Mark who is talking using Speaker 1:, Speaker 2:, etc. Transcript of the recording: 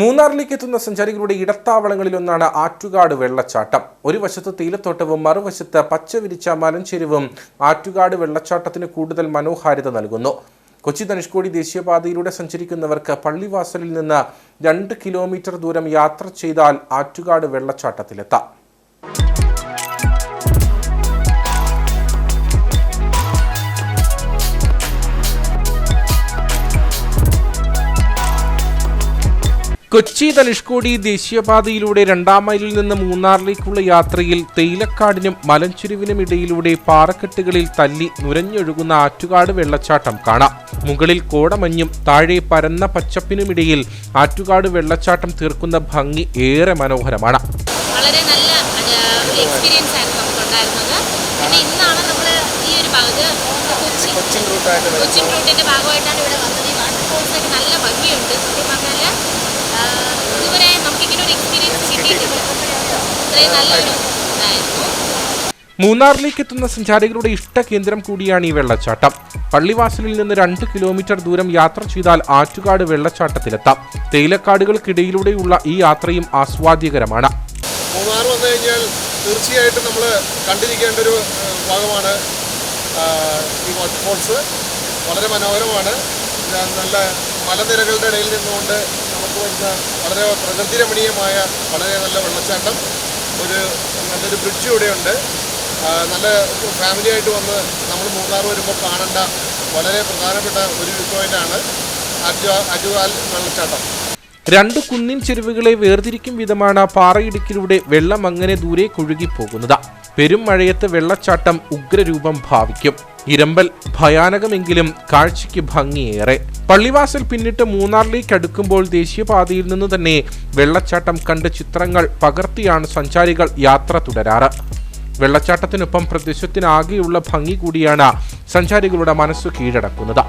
Speaker 1: മൂന്നാറിലേക്ക് എത്തുന്ന സഞ്ചാരികളുടെ ഇടത്താവളങ്ങളിലൊന്നാണ് ആറ്റുകാട് വെള്ളച്ചാട്ടം. ഒരു വശത്ത് തേയിലത്തോട്ടവും മറുവശത്ത് പച്ച വിരിച്ച മലഞ്ചെരിവും ആറ്റുകാട് വെള്ളച്ചാട്ടത്തിന് കൂടുതൽ മനോഹാരിത നൽകുന്നു. കൊച്ചി ധനുഷ്കോടി ദേശീയപാതയിലൂടെ സഞ്ചരിക്കുന്നവർക്ക് പള്ളിവാസലിൽ നിന്ന് രണ്ട് കിലോമീറ്റർ ദൂരം യാത്ര ചെയ്താൽ ആറ്റുകാട് വെള്ളച്ചാട്ടത്തിലെത്താം. കൊച്ചി തലിഷ്കോടി ദേശീയപാതയിലൂടെ രണ്ടാം മൈലിൽ നിന്ന് മൂന്നാറിലേക്കുള്ള യാത്രയിൽ തേയിലക്കാടിനും മലഞ്ചെരുവിനും ഇടയിലൂടെ പാറക്കെട്ടുകളിൽ തല്ലി നുരഞ്ഞൊഴുകുന്ന ആറ്റുകാട് വെള്ളച്ചാട്ടം കാണാം. മുകളിൽ കോടമഞ്ഞും താഴെ പരന്ന പച്ചപ്പിനുമിടയിൽ ആറ്റുകാട് വെള്ളച്ചാട്ടം തീർക്കുന്ന ഭംഗി ഏറെ മനോഹരമാണ്.
Speaker 2: വളരെ നല്ല എക്സ്പീരിയൻസ് ആയിരുന്നു നമുക്കുണ്ടായിരുന്നത്. പിന്നെ ഇന്നാണ് നമ്മൾ ഈ ഒരു ഭാഗത്ത് കൊച്ചി കൊച്ചിൻ റൂട്ടിന്റെ ഭാഗമായിട്ടാണ് ഇവിടെ വന്നത്. ഈ വാട്ടർഫോൾസ് ഒക്കെ നല്ല ഭംഗിയുണ്ട്. സത്യം പറഞ്ഞാൽ
Speaker 1: മൂന്നാറിലേക്ക് എത്തുന്ന സഞ്ചാരികളുടെ ഇഷ്ട കേന്ദ്രം കൂടിയാണ് ഈ വെള്ളച്ചാട്ടം. പള്ളിവാസലിൽ നിന്ന് രണ്ട് കിലോമീറ്റർ ദൂരം യാത്ര ചെയ്താൽ ആറ്റുകാട് വെള്ളച്ചാട്ടത്തിലെത്താം. തേയിലക്കാടുകൾക്കിടയിലൂടെയുള്ള ഈ യാത്രയും ആസ്വാദ്യകരമാണ്.
Speaker 3: മൂന്നാർ വന്നു കഴിഞ്ഞാൽ തീർച്ചയായിട്ടും നമ്മൾ കണ്ടിരിക്കേണ്ട ഒരു ഭാഗമാണ് ഈ വാട്ടർഫോൾസ് വളരെ മനോഹരമാണ്. നല്ല മലനിരകളുടെ ഇടയിൽ നിന്നുകൊണ്ട് നമുക്ക് വരുന്ന വളരെ പ്രകൃതി രമണീയമായ വളരെ നല്ല വെള്ളച്ചാട്ടം. ഒരു നല്ലൊരു ബ്രിഡ്ജ് ഇവിടെയുണ്ട് നല്ല ഫാമിലിയായിട്ട് വന്ന് നമ്മൾ മൂന്നാർ വരുമ്പോൾ കാണേണ്ട വളരെ പ്രധാനപ്പെട്ട ഒരു വ്യൂ പോയിന്റാണ് അജു അജുവാൽ വെള്ളച്ചാട്ടം.
Speaker 1: രണ്ട് കുന്നിൻ ചെരുവുകളെ വേർതിരിക്കും വിധമാണ് പാറയിടുക്കിലൂടെ വെള്ളം അങ്ങനെ ദൂരെ കൊഴുകിപ്പോകുന്നത്. പെരും മഴയത്ത് വെള്ളച്ചാട്ടം ഉഗ്രരൂപം ഭാവിക്കും. ഇരമ്പൽ ഭയാനകമെങ്കിലും കാഴ്ചയ്ക്ക് ഭംഗിയേറെ. പള്ളിവാസൽ പിന്നിട്ട് മൂന്നാറിലേക്ക് അടുക്കുമ്പോൾ ദേശീയപാതയിൽ നിന്ന് തന്നെ വെള്ളച്ചാട്ടം കണ്ട് ചിത്രങ്ങൾ പകർത്തിയാണ് സഞ്ചാരികൾ യാത്ര തുടരാറ്. വെള്ളച്ചാട്ടത്തിനൊപ്പം പ്രദേശത്തിനാകെയുള്ള ഭംഗി കൂടിയാണ് സഞ്ചാരികളുടെ മനസ്സ് കീഴടക്കുന്നത്.